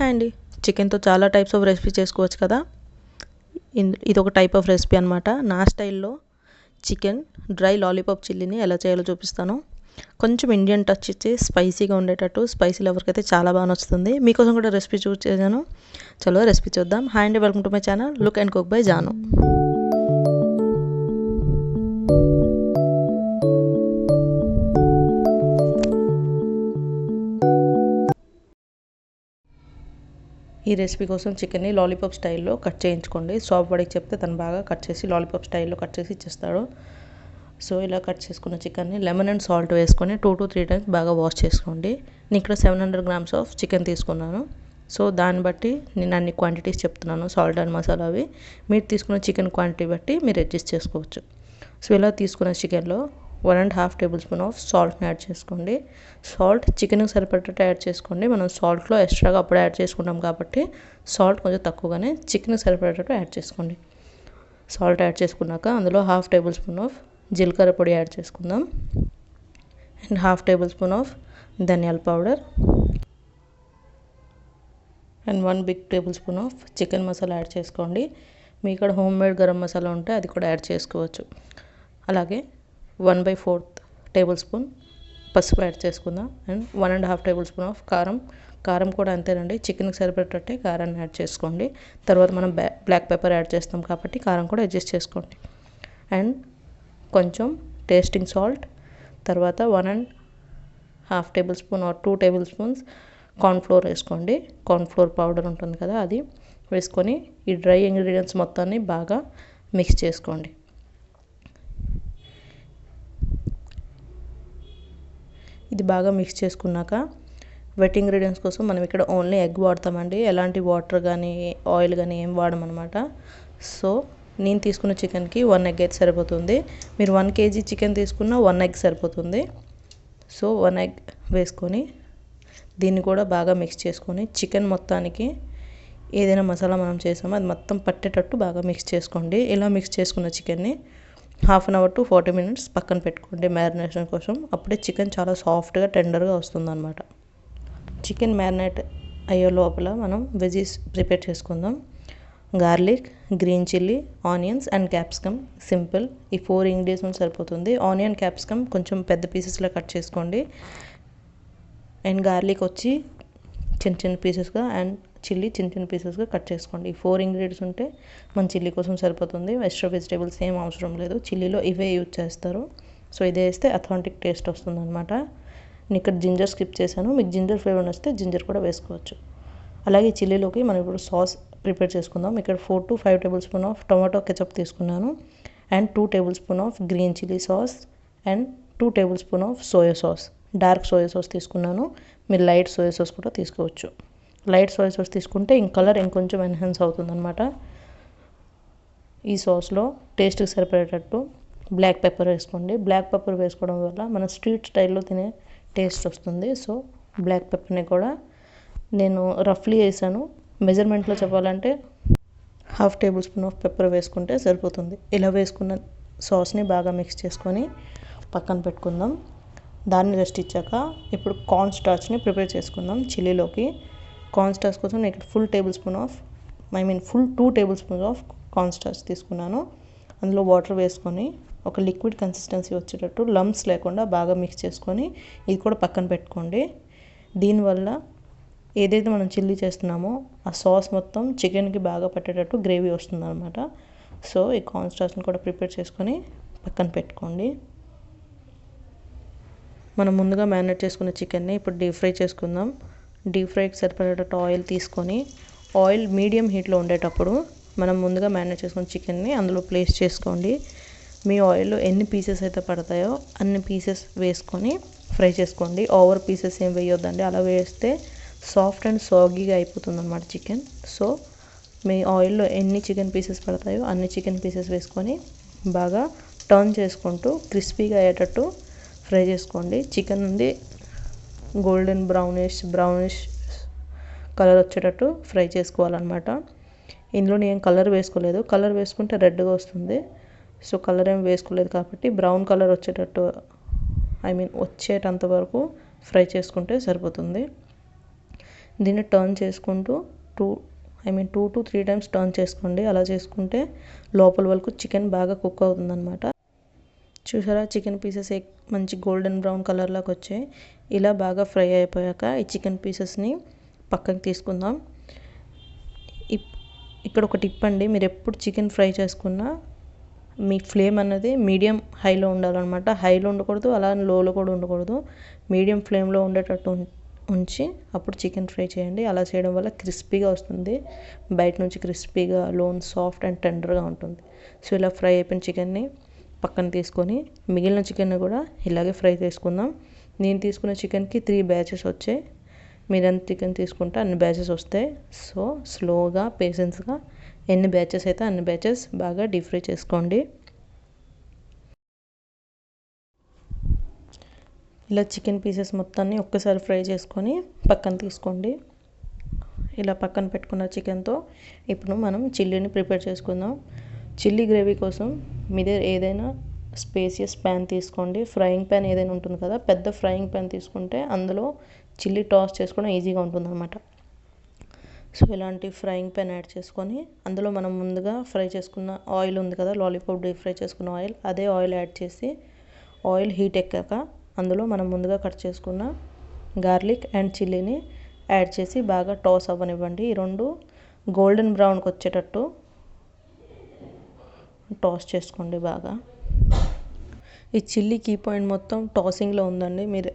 Hi అండి. చికెన్తో చాలా టైప్స్ ఆఫ్ రెసిపీ చేసుకోవచ్చు కదా? ఇన్- ఇది ఒక టైప్ ఆఫ్ రెసిపీ అనమాట నా స్టైల్లో చికెన్ డ్రై లాలీపాప్ చిల్లీని ఎలా చేయాలో చూపిస్తాను. కొంచెం ఇండియన్ టచ్ ఇచ్చి స్పైసీగా ఉండేటట్టు స్పైసీ లవర్కి చాలా బాగా నచ్చుతుంది. మీకోసం కూడా రెసిపీ చూస్ చేశాను చలో రెసిపీ చూద్దాం. హాయ్ అండి welcome to my channel. Look and cook by Janu. ఈ రెసిపీ కోసం చికెన్ని లాలీపాప్ స్టైల్లో కట్ చేయించుకోండి. షాప్ వాడికి చెప్తే తను బాగా కట్ చేసి లాలీపాప్ స్టైల్లో కట్ చేసి ఇచ్చేస్తాడు. సో ఇలా కట్ చేసుకున్న చికెన్ని లెమన్ అండ్ సాల్ట్ వేసుకొని టూ టు త్రీ టైమ్స్ బాగా వాష్ చేసుకోండి. నేను ఇక్కడ seven hundred grams of chicken తీసుకున్నాను. సో దాన్ని బట్టి నేను అన్ని క్వాంటిటీస్ చెప్తున్నాను సాల్ట్ అండ్ మసాలా అవి. మీరు తీసుకున్న చికెన్ క్వాంటిటీ బట్టి మీరు అడ్జస్ట్ చేసుకోవచ్చు. సో ఇలా తీసుకున్న చికెన్లో one and half tablespoon of సాల్ట్ని యాడ్ చేసుకోండి. సాల్ట్ చికెన్కి సరిపడేటట్టు యాడ్ చేసుకోండి. మనం సాల్ట్లో ఎక్స్ట్రాగా అప్పుడు యాడ్ చేసుకుంటాం కాబట్టి సాల్ట్ కొంచెం తక్కువగానే చికెన్కి సరిపడేటట్టు యాడ్ చేసుకోండి. సాల్ట్ యాడ్ చేసుకున్నాక అందులో హాఫ్ టేబుల్ స్పూన్ ఆఫ్ జీలకర్ర పొడి యాడ్ చేసుకుందాం. And half tablespoon of ధనియాల powder. And one big tablespoon of chicken masala add చేసుకోండి. మీ ఇక్కడ హోమ్ మేడ్ గరం మసాలా ఉంటే అది కూడా యాడ్ చేసుకోవచ్చు. అలాగే one by fourth tablespoon పసుపు యాడ్ చేసుకుందాం. And one and half tablespoon of కారం. కారం కూడా అంతేనండి. చికెన్కి సరిపడేటట్టే కారాన్ని యాడ్ చేసుకోండి. తర్వాత మనం బ్లాక్ పెప్పర్ యాడ్ చేస్తాం కాబట్టి కారం కూడా అడ్జస్ట్ చేసుకోండి. అండ్ కొంచెం టేస్టింగ్ సాల్ట్. తర్వాత one and half tablespoon or two tablespoons cornflour వేసుకోండి. కార్న్ఫ్లోర్ పౌడర్ ఉంటుంది కదా అది వేసుకొని ఈ డ్రై ఇంగ్రీడియంట్స్ మొత్తాన్ని బాగా మిక్స్ చేసుకోండి. ఇది బాగా మిక్స్ చేసుకున్నాక వెట్ ఇంగ్రీడియంట్స్ కోసం మనం ఇక్కడ ఓన్లీ ఎగ్ వాడతామండి. ఎలాంటి వాటర్ కానీ ఆయిల్ కానీ ఏం వాడమన్నమాట సో నేను తీసుకున్న చికెన్కి వన్ ఎగ్ అయితే సరిపోతుంది. మీరు వన్ కేజీ చికెన్ తీసుకున్న వన్ ఎగ్ సరిపోతుంది. సో వన్ ఎగ్ వేసుకొని దీన్ని కూడా బాగా మిక్స్ చేసుకొని చికెన్ మొత్తానికి ఏదైనా మసాలా మనం చేసామో అది మొత్తం పట్టేటట్టు బాగా మిక్స్ చేసుకోండి. ఇలా మిక్స్ చేసుకున్న చికెన్ని half an hour to forty minutes పక్కన పెట్టుకోండి మ్యారినేషన్ కోసం. అప్పుడే చికెన్ చాలా సాఫ్ట్గా టెండర్గా వస్తుందన్నమాట. చికెన్ మ్యారినేట్ అయ్యే లోపల మనం వెజీస్ ప్రిపేర్ చేసుకుందాం. Garlic green chilli onions and capsicum. Simple. ఈ ఫోర్ ఇంగ్రీడియంట్స్ సరిపోతుంది. ఆనియన్ క్యాప్సికమ్ కొంచెం పెద్ద పీసెస్లో కట్ చేసుకోండి. అండ్ గార్లిక్ వచ్చి చిన్న చిన్న పీసెస్గా అండ్ చిల్లీ చిన్న చిన్న పీసెస్గా కట్ చేసుకోండి. ఈ ఫోర్ ఇంగ్రీడియంట్స్ ఉంటే మన చిల్లీ కోసం సరిపోతుంది. ఎక్స్ట్రా వెజిటేబుల్స్ ఏం అవసరం లేదు. చిల్లీలో ఇవే యూజ్ చేస్తారు. సో ఇదే వేస్తే అథాంటిక్ టేస్ట్ వస్తుంది అనమాట నేను ఇక్కడ జింజర్ స్కిప్ చేశాను. మీకు జింజర్ ఫ్లేవర్ వస్తే జింజర్ కూడా వేసుకోవచ్చు. అలాగే చిల్లీలోకి మనం ఇప్పుడు సాస్ ప్రిపేర్ చేసుకుందాం. ఇక్కడ four to five tablespoon of tomato ketchup తీసుకున్నాను. And two tablespoon of green chilli sauce and two tablespoon of soya sauce dark soya sauce తీసుకున్నాను. మీరు లైట్ సోయా సాస్ కూడా తీసుకోవచ్చు. లైట్ సోయా సాస్ తీసుకుంటే ఇంక colour ఇంకొంచెం ఎన్హాన్స్ అవుతుందన్నమాట. ఈ సాస్లో టేస్ట్కి సరిపడేటట్టు బ్లాక్ పెప్పర్ వేసుకోండి. బ్లాక్ పెప్పర్ వేసుకోవడం వల్ల మన స్ట్రీట్ స్టైల్లో తినే టేస్ట్ వస్తుంది. సో బ్లాక్ పెప్పర్ని కూడా నేను రఫ్లీ వేసాను. మెజర్మెంట్లో చెప్పాలంటే half tablespoon of pepper వేసుకుంటే సరిపోతుంది. ఇలా వేసుకున్న సాస్ని బాగా మిక్స్ చేసుకొని పక్కన పెట్టుకుందాం. దాన్ని రెస్ట్ ఇచ్చాక ఇప్పుడు కార్న్ స్టార్చ్ని ప్రిపేర్ చేసుకుందాం చిల్లీలోకి. కాన్స్టార్స్ కోసం నేను ఇక్కడ full tablespoon of I mean full two tablespoons of cornstarch తీసుకున్నాను. అందులో వాటర్ వేసుకొని ఒక లిక్విడ్ కన్సిస్టెన్సీ వచ్చేటట్టు లమ్స్ లేకుండా బాగా మిక్స్ చేసుకొని ఇది కూడా పక్కన పెట్టుకోండి. దీనివల్ల ఏదైతే మనం చిల్లీ చేస్తున్నామో ఆ సాస్ మొత్తం చికెన్కి బాగా పట్టేటట్టు గ్రేవీ వస్తుంది అనమాట సో ఈ కాన్స్టార్స్ని కూడా ప్రిపేర్ చేసుకొని పక్కన పెట్టుకోండి. మనం ముందుగా మ్యారినేట్ చేసుకున్న చికెన్ని ఇప్పుడు డీప్ ఫ్రై చేసుకుందాం. డీప్ ఫ్రైకి సరిపడేటట్టు ఆయిల్ తీసుకొని ఆయిల్ మీడియం హీట్లో ఉండేటప్పుడు మనం ముందుగా మ్యారినేట్ చేసుకున్న చికెన్ని అందులో ప్లేస్ చేసుకోండి. మీ ఆయిల్లో ఎన్ని పీసెస్ అయితే పడతాయో అన్ని పీసెస్ వేసుకొని ఫ్రై చేసుకోండి. ఓవర్ పీసెస్ ఏం వేయొద్దండి. అలా వేస్తే సాఫ్ట్ అండ్ సాగీగా అయిపోతుంది అనమాట చికెన్. సో మీ ఆయిల్లో ఎన్ని చికెన్ పీసెస్ పడతాయో అన్ని చికెన్ పీసెస్ వేసుకొని బాగా టర్న్ చేసుకుంటూ క్రిస్పీగా అయ్యేటట్టు ఫ్రై చేసుకోండి. చికెన్ ఉంది గోల్డెన్ బ్రౌనిష్ బ్రౌనిష్ కలర్ వచ్చేటట్టు ఫ్రై చేసుకోవాలన్నమాట. ఇందులో నేను కలర్ వేసుకోలేదు. కలర్ వేసుకుంటే రెడ్గా వస్తుంది. సో కలర్ ఏం వేసుకోలేదు కాబట్టి బ్రౌన్ కలర్ వచ్చేటట్టు ఐ మీన్ వచ్చేటంత వరకు ఫ్రై చేసుకుంటే సరిపోతుంది. దీన్ని టర్న్ చేసుకుంటూ two I mean two to three times turn చేసుకోండి. అలా చేసుకుంటే లోపల వరకు చికెన్ బాగా కుక్ అవుతుందన్నమాట. చూసారా? చికెన్ పీసెస్ మంచి గోల్డెన్ బ్రౌన్ కలర్లోకి వచ్చాయి. ఇలా బాగా ఫ్రై అయిపోయాక ఈ చికెన్ పీసెస్ని పక్కకి తీసుకుందాం. ఇక్కడ ఒక టిప్ అండి. మీరు ఎప్పుడు చికెన్ ఫ్రై చేసుకున్నా మీ ఫ్లేమ్ అన్నది మీడియం హైలో ఉండాలన్నమాట. హైలో ఉండకూడదు అలా లోలో కూడా ఉండకూడదు. మీడియం ఫ్లేమ్లో ఉండేటట్టు ఉంచి అప్పుడు చికెన్ ఫ్రై చేయండి. అలా చేయడం వల్ల క్రిస్పీగా వస్తుంది. బయట నుంచి క్రిస్పీగా లోన్ సాఫ్ట్ అండ్ టెండర్గా ఉంటుంది. సో ఇలా ఫ్రై అయిపోయిన చికెన్ని పక్కన తీసుకొని మిగిలిన చికెన్ కూడా ఇలాగే ఫ్రై చేసుకుందాం. నేను తీసుకున్న చికెన్కి త్రీ బ్యాచెస్ వచ్చాయి. మీరు ఎంత చికెన్ తీసుకుంటే అన్ని బ్యాచెస్ వస్తాయి. సో స్లోగా పేషెన్స్గా ఎన్ని బ్యాచెస్ అయితే అన్ని బ్యాచెస్ బాగా డీప్ ఫ్రై చేసుకోండి. ఇలా చికెన్ పీసెస్ మొత్తాన్ని ఒక్కసారి ఫ్రై చేసుకొని పక్కన తీసుకోండి. ఇలా పక్కన పెట్టుకున్న చికెన్తో ఇప్పుడు మనం చిల్లీని ప్రిపేర్ చేసుకుందాం. చిల్లీ గ్రేవీ కోసం మీ దగ్గర ఏదైనా స్పేసియస్ ప్యాన్ తీసుకోండి. ఫ్రైయింగ్ ప్యాన్ ఏదైనా ఉంటుంది కదా పెద్ద ఫ్రైయింగ్ ప్యాన్ తీసుకుంటే అందులో చిల్లీ టాస్ చేసుకోవడం ఈజీగా ఉంటుందన్నమాట. సో ఇలాంటి ఫ్రైయింగ్ ప్యాన్ యాడ్ చేసుకొని అందులో మనం ముందుగా ఫ్రై చేసుకున్న ఆయిల్ ఉంది కదా లాలీపాప్ డీప్ ఫ్రై చేసుకున్న ఆయిల్ అదే ఆయిల్ యాడ్ చేసి ఆయిల్ హీట్ ఎక్కాక అందులో మనం ముందుగా కట్ చేసుకున్న గార్లిక్ అండ్ చిల్లీని యాడ్ చేసి బాగా టాస్ అవ్వనివ్వండి. ఈ రెండు గోల్డెన్ బ్రౌన్కి వచ్చేటట్టు టాస్ చేసుకోండి బాగా. ఈ చిల్లీ కీ పాయింట్ మొత్తం టాసింగ్లో ఉందండి. మీరు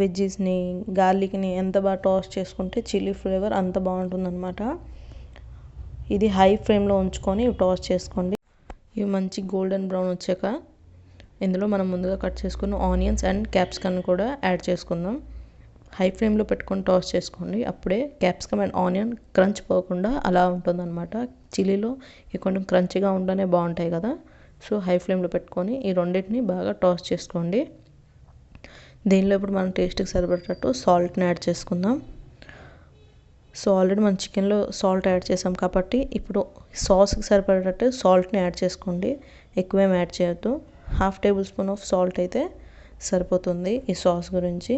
వెజ్జెస్ని గార్లిక్ని ఎంత బాగా టాస్ చేసుకుంటే చిల్లీ ఫ్లేవర్ అంత బాగుంటుందన్నమాట. ఇది హై ఫ్లేమ్లో ఉంచుకొని టాస్ చేసుకోండి. ఇవి మంచి గోల్డెన్ బ్రౌన్ వచ్చాక ఇందులో మనం ముందుగా కట్ చేసుకున్న ఆనియన్స్ అండ్ క్యాప్సికన్ కూడా యాడ్ చేసుకుందాం. హై ఫ్లేమ్లో పెట్టుకొని టాస్ చేసుకోండి. అప్పుడే క్యాప్సికమ్ అండ్ ఆనియన్ క్రంచ్ పోకుండా అలా ఉంటుందన్నమాట. చిల్లీలో ఇవి కొంచెం క్రంచిగా ఉండనే బాగుంటాయి కదా. సో హై ఫ్లేమ్లో పెట్టుకొని ఈ రెండింటిని బాగా టాస్ చేసుకోండి. దీనిలో ఇప్పుడు మనం టేస్ట్కి సరిపడేటట్టు సాల్ట్ని యాడ్ చేసుకుందాం. సో ఆల్రెడీ మనం చికెన్లో సాల్ట్ యాడ్ చేసాం కాబట్టి ఇప్పుడు సాస్కి సరిపడేటట్టు సాల్ట్ని యాడ్ చేసుకోండి. ఎక్కువేం యాడ్ చేయొద్దు. Half tablespoon of salt అయితే సరిపోతుంది ఈ సాస్ గురించి.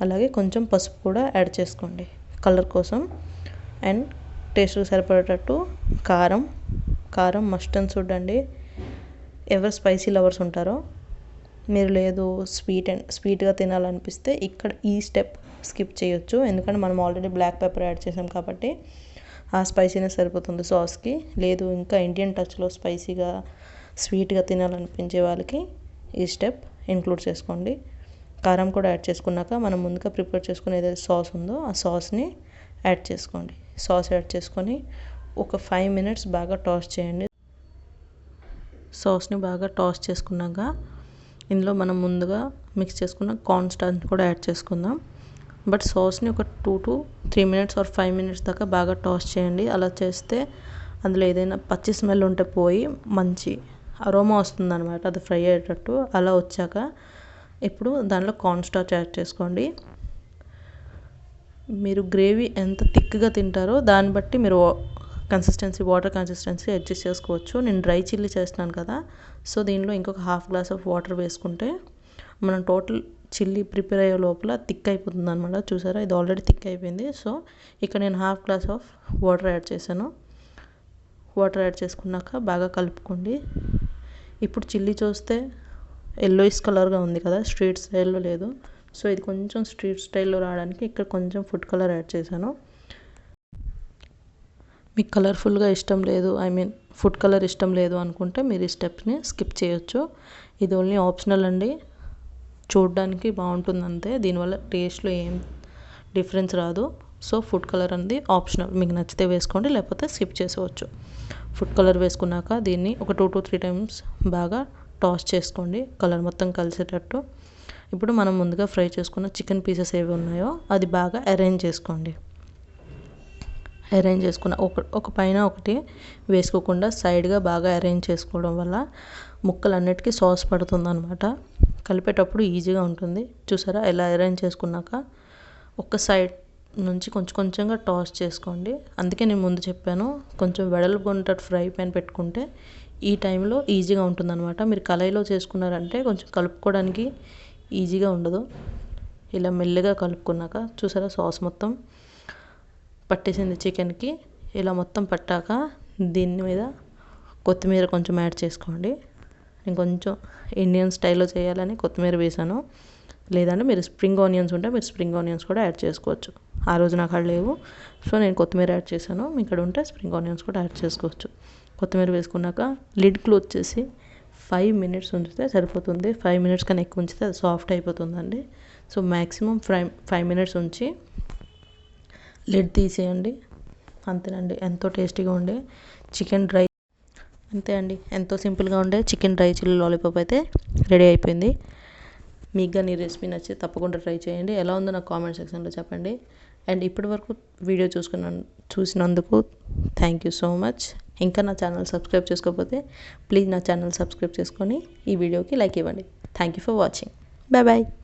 అలాగే కొంచెం పసుపు కూడా యాడ్ చేసుకోండి. కలర్ కోసం. అండ్ టేస్ట్కి సరిపడేటట్టు కారం. కారం మస్ట్ అండ్ సుడ్ అండి. ఎవరు స్పైసీ లవర్స్ ఉంటారో మీరు లేదు స్వీట్ అండ్ స్వీట్గా తినాలనిపిస్తే ఇక్కడ ఈ స్టెప్ స్కిప్ చేయొచ్చు. ఎందుకంటే మనం ఆల్రెడీ బ్లాక్ పెప్పర్ యాడ్ చేసాం కాబట్టి ఆ స్పైసీనెస్ సరిపోతుంది సాస్కి లేదు ఇంకా ఇండియన్ టచ్లో స్పైసీగా స్వీట్గా తినాలనిపించే వాళ్ళకి ఈ స్టెప్ ఇంక్లూడ్ చేసుకోండి. కారం కూడా యాడ్ చేసుకున్నాక మనం ముందుగా ప్రిపేర్ చేసుకునే ఏదైతే సాస్ ఉందో ఆ సాస్ని యాడ్ చేసుకోండి. సాస్ యాడ్ చేసుకొని ఒక ఫైవ్ మినిట్స్ బాగా టాస్ చేయండి. సాస్ని బాగా టాస్ చేసుకున్నాక ఇందులో మనం ముందుగా మిక్స్ చేసుకున్న కార్న్ స్టార్ని కూడా యాడ్ చేసుకుందాం. బట్ సాస్ని ఒక two to three minutes or five minutes దాకా బాగా టాస్ చేయండి. అలా చేస్తే అందులో ఏదైనా పచ్చి స్మెల్ ఉంటే పోయి మంచి అరోమా వస్తుందన్నమాట. అది ఫ్రై అయ్యేటట్టు. అలా వచ్చాక ఇప్పుడు దానిలో కార్న్ స్టార్చ్ యాడ్ చేసుకోండి. మీరు గ్రేవీ ఎంత థిక్గా తింటారో దాన్ని బట్టి మీరు కన్సిస్టెన్సీ వాటర్ కన్సిస్టెన్సీ అడ్జస్ట్ చేసుకోవచ్చు. నేను డ్రై చిల్లీ చేస్తున్నాను కదా సో దీనిలో ఇంకొక హాఫ్ గ్లాస్ ఆఫ్ వాటర్ వేసుకుంటే మనం టోటల్ చిల్లీ ప్రిపేర్ అయ్యే లోపల థిక్ అయిపోతుంది అనమాట చూసారా? ఇది ఆల్రెడీ థిక్ అయిపోయింది. సో ఇక్కడ నేను half glass of water add చేశాను. వాటర్ యాడ్ చేసుకున్నాక బాగా కలుపుకోండి. ఇప్పుడు చిల్లీ చూస్తే ఎల్లోయిస్ కలర్గా ఉంది కదా స్ట్రీట్ స్టైల్లో లేదు. సో ఇది కొంచెం స్ట్రీట్ స్టైల్లో రావడానికి ఇక్కడ కొంచెం ఫుడ్ కలర్ యాడ్ చేశాను. మీకు కలర్ఫుల్గా ఇష్టం లేదు ఐ మీన్ ఫుడ్ కలర్ ఇష్టం లేదు అనుకుంటే మీరు ఈ స్టెప్ని స్కిప్ చేయొచ్చు. ఇది ఓన్లీ ఆప్షనల్ అండి. చూడడానికి బాగుంటుంది అంతే దీనివల్ల టేస్ట్లో ఏం డిఫరెన్స్ రాదు. సో ఫుడ్ కలర్ అనేది ఆప్షనల్ మీకు నచ్చితే వేసుకోండి లేకపోతే స్కిప్ చేసేవచ్చు. ఫుడ్ కలర్ వేసుకున్నాక దీన్ని ఒక టూ టు త్రీ టైమ్స్ బాగా టాస్ చేసుకోండి కలర్ మొత్తం కలిసేటట్టు. ఇప్పుడు మనం ముందుగా ఫ్రై చేసుకున్న చికెన్ పీసెస్ ఏవి ఉన్నాయో అది బాగా అరేంజ్ చేసుకోండి. అరేంజ్ చేసుకున్న ఒక ఒక పైన ఒకటి వేసుకోకుండా సైడ్గా బాగా అరేంజ్ చేసుకోవడం వల్ల ముక్కలన్నిటికీ సాస్ పడుతుంది అనమాట కలిపేటప్పుడు ఈజీగా ఉంటుంది. చూసారా? ఎలా అరేంజ్ చేసుకున్నాక ఒక సైడ్ నుంచి కొంచెం కొంచెంగా టాస్ చేసుకోండి. అందుకే నేను ముందు చెప్పాను కొంచెం వెడల్పు ఉండేటట్టు ఫ్రై ప్యాన్ పెట్టుకుంటే ఈ టైంలో ఈజీగా ఉంటుందన్నమాట. మీరు కళాయిలో చేసుకున్నారంటే కొంచెం కలుపుకోవడానికి ఈజీగా ఉండదు. ఇలా మెల్లగా కలుపుకున్నాక చూసారా సాస్ మొత్తం పట్టేసింది చికెన్కి. ఇలా మొత్తం పట్టాక దీని మీద కొత్తిమీర కొంచెం యాడ్ చేసుకోండి. నేను కొంచెం ఇండియన్ స్టైల్లో చేయాలని కొత్తిమీర వేసాను. లేదంటే మీరు స్ప్రింగ్ ఆనియన్స్ ఉంటే మీరు స్ప్రింగ్ ఆనియన్స్ కూడా యాడ్ చేసుకోవచ్చు. ఆ రోజు నాకు లేవు. సో నేను కొత్తిమీర యాడ్ చేశాను. మీ ఇక్కడ ఉంటే స్ప్రింగ్ ఆనియన్స్ కూడా యాడ్ చేసుకోవచ్చు. కొత్తిమీర వేసుకున్నాక లిడ్ క్లోజ్ చేసి ఫైవ్ మినిట్స్ ఉంచితే సరిపోతుంది. ఫైవ్ మినిట్స్ కన్నా ఎక్కువ ఉంచితే అది సాఫ్ట్ అయిపోతుందండి. So maximum five five minutes ఉంచి లిడ్ తీసేయండి. అంతేనండి. ఎంతో టేస్టీగా ఉండే చికెన్ డ్రై అంతే అండి. ఎంతో సింపుల్గా ఉండే చికెన్ డ్రై చిల్లీ లాలీపాప్ అయితే రెడీ అయిపోయింది. మీకు కానీ ఈ రెసిపీ నచ్చితే తప్పకుండా ట్రై చేయండి. ఎలా ఉందో నాకు కామెంట్ సెక్షన్లో చెప్పండి. అండ్ ఇప్పటి వరకు వీడియో చూసుకున్న చూసినందుకు థ్యాంక్ యూ సో మచ్ ఇంకా నా ఛానల్ సబ్స్క్రైబ్ చేసుకోకపోతే ప్లీజ్ నా ఛానల్ సబ్స్క్రైబ్ చేసుకొని ఈ వీడియోకి లైక్ ఇవ్వండి. Thank you for watching bye bye